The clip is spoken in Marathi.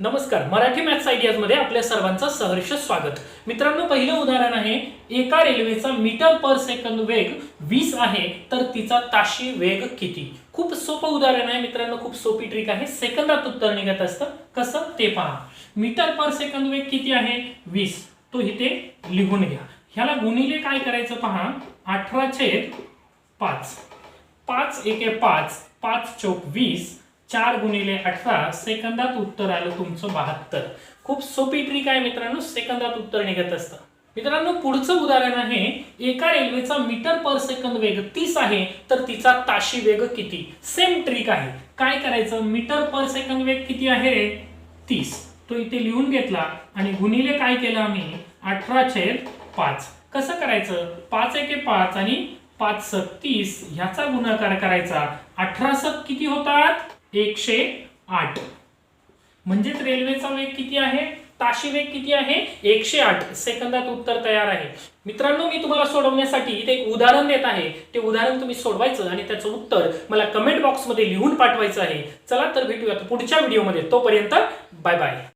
नमस्कार मराठी मॅथ्स आयडियाजमध्ये आपल्या सर्वांचं सहर्ष स्वागत. मित्रांनो पहिलं उदाहरण आहे एका रेल्वेचा मीटर पर सेकंद वेग वीस आहे तर तिचा ताशी वेग किती? खूप सोपं उदाहरण आहे मित्रांनो खूप सोपी ट्रिक आहे. सेकंदात उत्तर निघत असतं. कसं? ते पहा. मीटर पर सेकंद वेग किती आहे? वीस. तो इथे लिहून घ्या. ह्याला गुणिले काय करायचं पहा? अठरा पाच. पाच एके पाच पाच चौक वीस. चार गुणिले अठरा सेकंदात उत्तर आलं तुमचं बहात्तर. खूप सोपी ट्रिक आहे मित्रांनो सेकंदात उत्तर निघत असतं. मित्रांनो पुढचं उदाहरण आहे एका रेल्वेचा मीटर पर सेकंद वेग तीस आहे तर तिचा ताशी वेग किती? सेम ट्रिक आहे. काय करायचं? मीटर पर सेकंद वेग किती आहे? तीस. तो इथे लिहून घेतला आणि गुणिले काय केलं आम्ही? अठरा छेद पाच. कसं करायचं? पाच एके पाच आणि पाच सक तीस ह्याचा गुणाकार करायचा. अठरा सक किती होतात? एकशे आठ. म्हणजेच रेल्वेचा वेग किती आहे? ताशी वेग किती आहे? एकशे आठ. सेकंदात उत्तर तयार आहे. मित्रांनो मी तुम्हाला सोडवण्यासाठी इथे एक उदाहरण देत आहे. ते उदाहरण तुम्ही सोडवायचं आणि त्याचं उत्तर मला कमेंट बॉक्समध्ये लिहून पाठवायचं आहे. चला तर भेटूयात पुढच्या व्हिडिओमध्ये तोपर्यंत बाय बाय